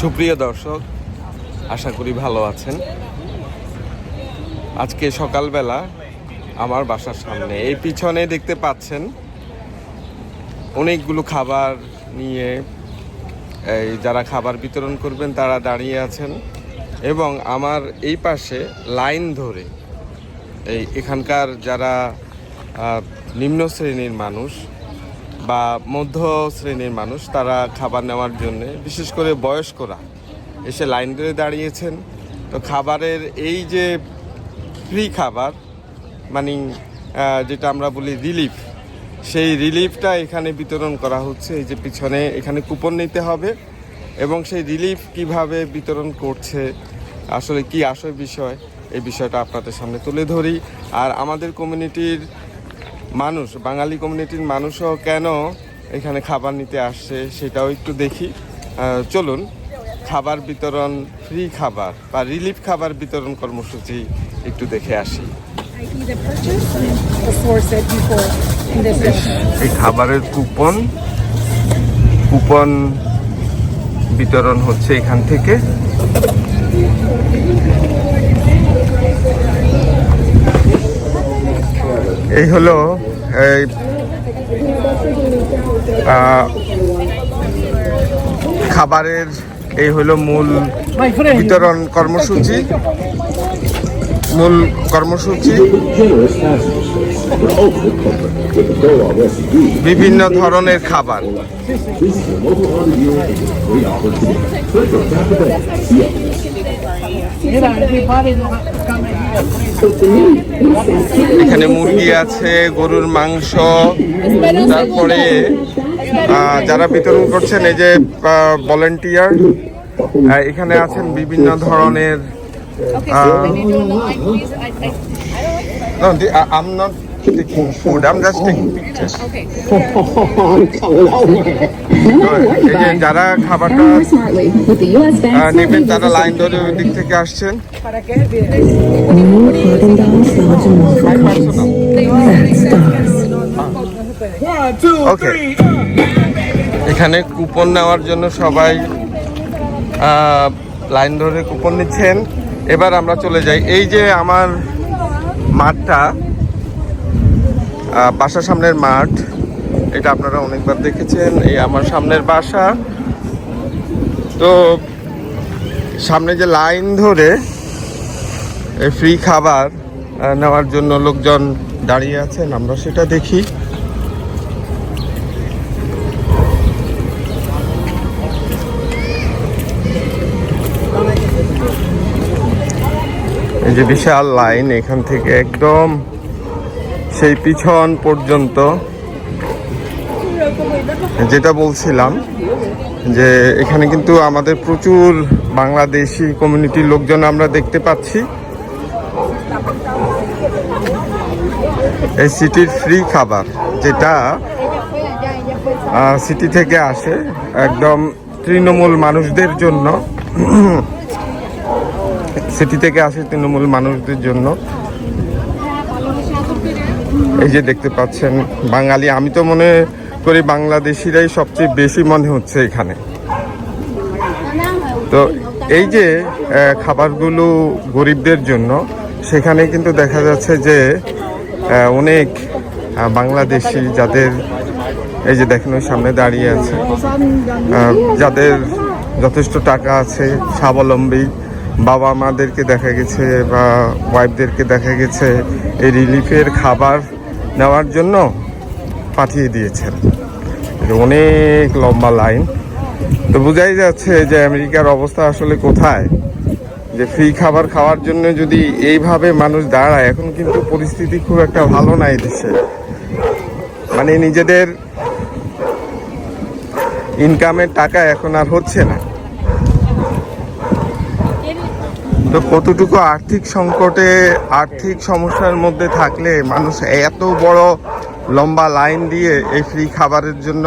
সুপ্রিয় দর্শক, আশা করি ভালো আছেন। আজকে সকালবেলা আমার বাসার সামনে, এই পিছনে দেখতে পাচ্ছেন অনেকগুলো খাবার নিয়ে, এই যারা খাবার বিতরণ করবেন তারা দাঁড়িয়ে আছেন এবং আমার এই পাশে লাইন ধরে এই এখানকার যারা নিম্ন শ্রেণির মানুষ বা মধ্য শ্রেণির মানুষ, তারা খাবার নেওয়ার জন্য, বিশেষ করে বয়স্করা এসে লাইন ধরে দাঁড়িয়েছেন। তো খাবারের এই যে ফ্রি খাবার মানে যেটা আমরা বলি রিলিফ সেই রিলিফটা এখানে বিতরণ করা হচ্ছে। এই যে পিছনে এখানে কুপন নিতে হবে এবং সেই রিলিফ কীভাবে বিতরণ করছে, আসলে কি আসল বিষয়, এই বিষয়টা আপনাদের সামনে তুলে ধরি। আর আমাদের কমিউনিটির মানুষ, বাঙালি কমিউনিটির মানুষও কেন এখানে খাবার নিতে আসছে সেটাও একটু দেখি চলুন, খাবার বিতরণ ফ্রি খাবার বা রিলিফ খাবার বিতরণ কর্মসূচি একটু দেখে আসি. এই খাবারের কুপন কুপন বিতরণ হচ্ছে এখান থেকে এই হলো এই খাবারের এই হলো মূল বিতরণ কর্মসূচি। মূল কর্মসূচি। বিভিন্ন ধরনের খাবার। এখানে মুরগি আছে গরুর মাংস তারপরে যারা বিতরণ করছেন এই যে ভলেন্টিয়ার এখানে আছেন বিভিন্ন ধরনের আমনাথ যারা খাবারটা নেবেন তারা লাইন ধরে ওই দিক থেকে আসছেন। এখানে কুপন নেওয়ার জন্য সবাই লাইন ধরে কুপন নিচ্ছেন। এবার আমরা চলে যাই। এই যে আমার মাঠটা বাসার সামনের মাঠ। এটা আপনারা অনেকবার দেখেছেন, এই আমার সামনের বাসা। তো সামনে যে লাইন ধরে এই ফ্রি খাবার নেওয়ার জন্য লোকজন দাঁড়িয়ে আছেন, আমরা সেটা দেখি। এই যে বিশাল লাইন এখান থেকে একদম সেই পিছন পর্যন্ত যেটা বলছিলাম যে এখানে কিন্তু আমাদের প্রচুর বাংলাদেশি কমিউনিটির লোকজন আমরা দেখতে পাচ্ছি। এই সিটির ফ্রি খাবার যেটা সিটি থেকে আসে একদম তৃণমূল মানুষদের জন্য। সিটি থেকে আসে তৃণমূল মানুষদের জন্য। এই যে দেখতে পাচ্ছেন, বাঙালি। আমি তো মনে করি বাংলাদেশিরাই সবচেয়ে বেশি মনে হচ্ছে এখানে। তো এই যে খাবারগুলো গরিবদের জন্য, সেখানে কিন্তু দেখা যাচ্ছে যে অনেক বাংলাদেশি যাদের, এই যে দেখেন ওই সামনে দাঁড়িয়ে আছে যাদের যথেষ্ট টাকা আছে, স্বাবলম্বী বাবা মাদেরকে দেখা গেছে বা ওয়াইফদেরকে দেখা গেছে, এই রিলিফের খাবার নেওয়ার জন্য পাঠিয়ে দিয়েছেন। অনেক লম্বা লাইন। তো বোঝাই যাচ্ছে যে আমেরিকার অবস্থা আসলে কোথায়? যে ফ্রি খাবার খাওয়ার জন্য যদি এইভাবে মানুষ দাঁড়ায়, এখন কিন্তু পরিস্থিতি খুব একটা ভালো নাই দেশে। মানে নিজেদের ইনকামের টাকা এখন আর হচ্ছে না। তো কতটুকু আর্থিক সংকটে, আর্থিক সমস্যার মধ্যে থাকলে মানুষ এত বড় লম্বা লাইন দিয়ে এই ফ্রি খাবারের জন্য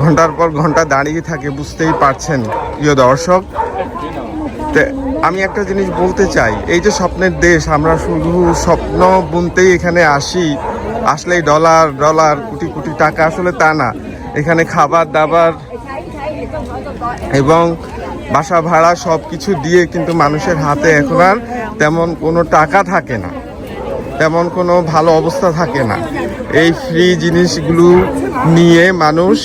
ঘণ্টার পর ঘণ্টা দাঁড়িয়ে থাকে বুঝতেই পারছেন, প্রিয় দর্শক। আমি একটা জিনিস বলতে চাই, এই যে স্বপ্নের দেশ, আমরা শুধু স্বপ্ন বুনতেই এখানে আসি, আসলেই ডলার ডলার, কোটি কোটি টাকা, আসলে তা না। এখানে খাবার দাবার এবং বাসা ভাড়া সব কিছু দিয়ে কিন্তু মানুষের হাতে এখন আর তেমন কোনো টাকা থাকে না। তেমন কোনো ভালো অবস্থা থাকে না। এই ফ্রি জিনিসগুলো নিয়ে মানুষ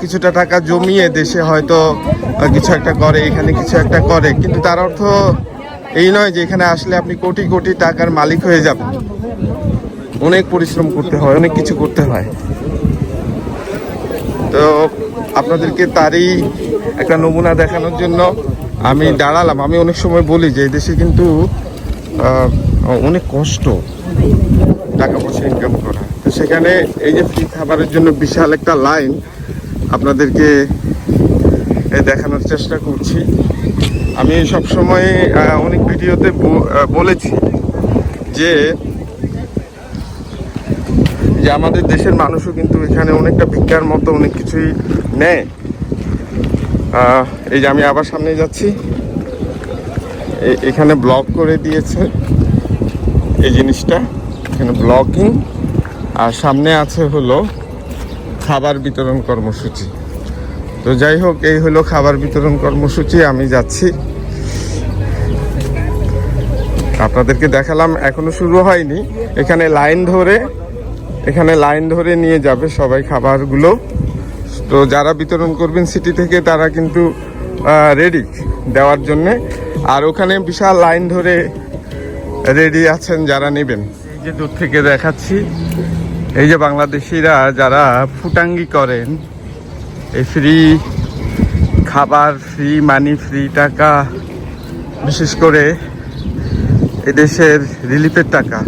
কিছুটা টাকা জমিয়ে দেশে হয়তো কিছু একটা করে, এখানে কিছু একটা করে। কিন্তু তার অর্থ এই নয় যে এখানে আসলে আপনি কোটি কোটি টাকার মালিক হয়ে যাবেন। অনেক পরিশ্রম করতে হয়, অনেক কিছু করতে হয়। তো আপনাদেরকে তারই একটা নমুনা দেখানোর জন্য আমি দাঁড়ালাম। আমি অনেক সময় বলি যে দেশে কিন্তু অনেক কষ্ট টাকা পয়সা ইনকাম করা। তো সেখানে এই যে ফ্রি খাবারের জন্য বিশাল একটা লাইন আপনাদেরকে দেখানোর চেষ্টা করছি। আমি সব সময় অনেক ভিডিওতে বলেছি যে যে আমাদের দেশের মানুষও কিন্তু এখানে অনেকটা ভিক্ষার মতো অনেক কিছুই নেয়। এই যে আমি আবার সামনে যাচ্ছি। এখানে ব্লক করে দিয়েছে এই জিনিসটা, এখানে ব্লকিং আর সামনে আছে হলো খাবার বিতরণ কর্মসূচি। তো যাই হোক, এই হলো খাবার বিতরণ কর্মসূচি, আমি যাচ্ছি। আপনাদেরকে দেখালাম, এখনও শুরু হয়নি। এখানে লাইন ধরে, এখানে লাইন ধরে নিয়ে যাবে সবাই খাবারগুলো। তো যারা বিতরণ করবেন সিটি থেকে, তারা কিন্তু রেডি দেওয়ার জন্যে। আর ওখানে বিশাল লাইন ধরে রেডি আছেন যারা নেবেন। এই যে দূর থেকে দেখাচ্ছি, এই যে বাংলাদেশিরা যারা ফুটাঙ্গি করেন, এই ফ্রি খাবার ফ্রি মানি ফ্রি টাকা, বিশেষ করে এদেশের রিলিফের টাকা।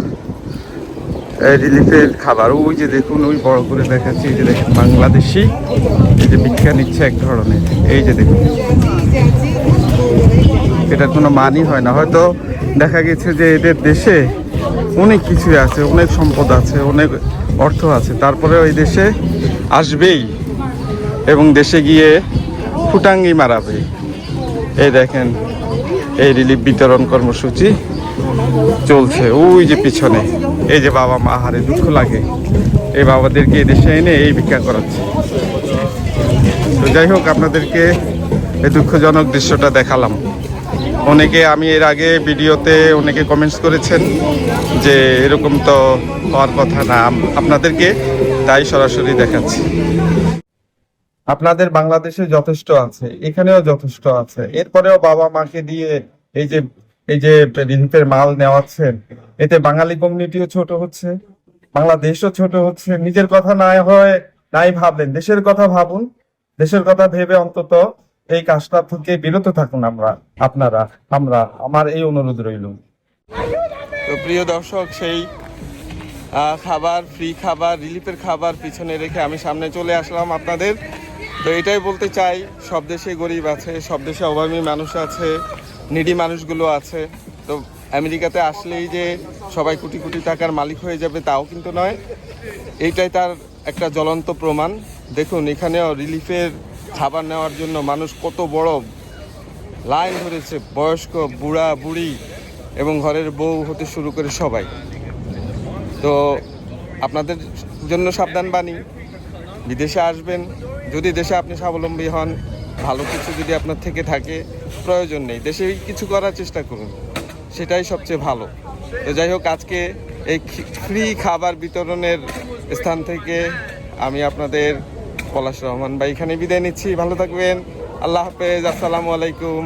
রিলিফের খাবার। ওই যে দেখুন, ওই বড় করে দেখাচ্ছি, এই যে দেখেন বাংলাদেশি, এই যে ভিক্ষা নিচ্ছে এক ধরনের। এই যে দেখুন। এটা কোনো মানই হয় না। হয়তো দেখা গেছে যে এদের দেশে অনেক কিছুই আছে, অনেক সম্পদ আছে, অনেক অর্থ আছে। তারপরে ওই দেশে আসবেই এবং দেশে গিয়ে ফুটাঙ্গি মারাবে। এই দেখেন, এই রিলিফ বিতরণ কর্মসূচি চলছে। ওই যে পিছনে। এই যে বাবা মা হারে দুঃখ লাগে, এই বাবাদেরকে এই দেশে এনে এই ভিক্ষা করাচ্ছে। তো যাই হোক, আপনাদেরকে এই দুঃখজনক দৃশ্যটা দেখালাম। অনেকে আমি এর আগে ভিডিওতে অনেকে কমেন্টস করেছেন যে এরকম তো হওয়ার কথা না আপনাদেরকে তাই সরাসরি দেখাচ্ছি। আপনাদের বাংলাদেশে যথেষ্ট আছে, এখানেও যথেষ্ট আছে। এরপরেও বাবা মাকে দিয়ে এই যে এই যে রিলিফের মাল নেওয়াচ্ছেন এতে বাঙালি কমিউনিটিও ছোট হচ্ছে, বাংলাদেশও ছোট হচ্ছে। নিজের কথা নাই হয়, নাই ভাবলেন। দেশের কথা ভাবুন, দেশের কথা ভেবে অন্তত এই কাজটা থেকে বিরত থাকুন আমরা, আপনারা, আমরা, আমার এই অনুরোধ রইল। তো প্রিয় দর্শক, সেই খাবার ফ্রি খাবার, রিলিফের খাবার পিছনে রেখে আমি সামনে চলে আসলাম আপনাদের। তো এটাই বলতে চাই, সব দেশে গরিব আছে, সব দেশে অভাবী মানুষ আছে নিডি মানুষগুলো আছে। তো আমেরিকাতে আসলেই যে সবাই কোটি কোটি টাকার মালিক হয়ে যাবে তাও কিন্তু নয়। এইটাই তার একটা জ্বলন্ত প্রমাণ। দেখুন, এখানেও রিলিফের খাবার নেওয়ার জন্য মানুষ কত বড় লাইন ধরেছে, বয়স্ক, বুড়া, বুড়ি এবং ঘরের বউ হতে শুরু করে সবাই। তো আপনাদের জন্য সাবধান বাণী, বিদেশে আসবেন। যদি দেশে আপনি স্বাবলম্বী হন ভালো কিছু যদি আপনার থেকে থাকে, প্রয়োজন নেই। দেশে কিছু করার চেষ্টা করুন। সেটাই সবচেয়ে ভালো। তো যাই হোক, আজকে এই ফ্রি খাবার বিতরণের স্থান থেকে আমি আপনাদের পলাশ রহমান ভাই এখানে বিদায় নিচ্ছি। ভালো থাকবেন। আল্লাহ হাফেজ। আসসালামু আলাইকুম।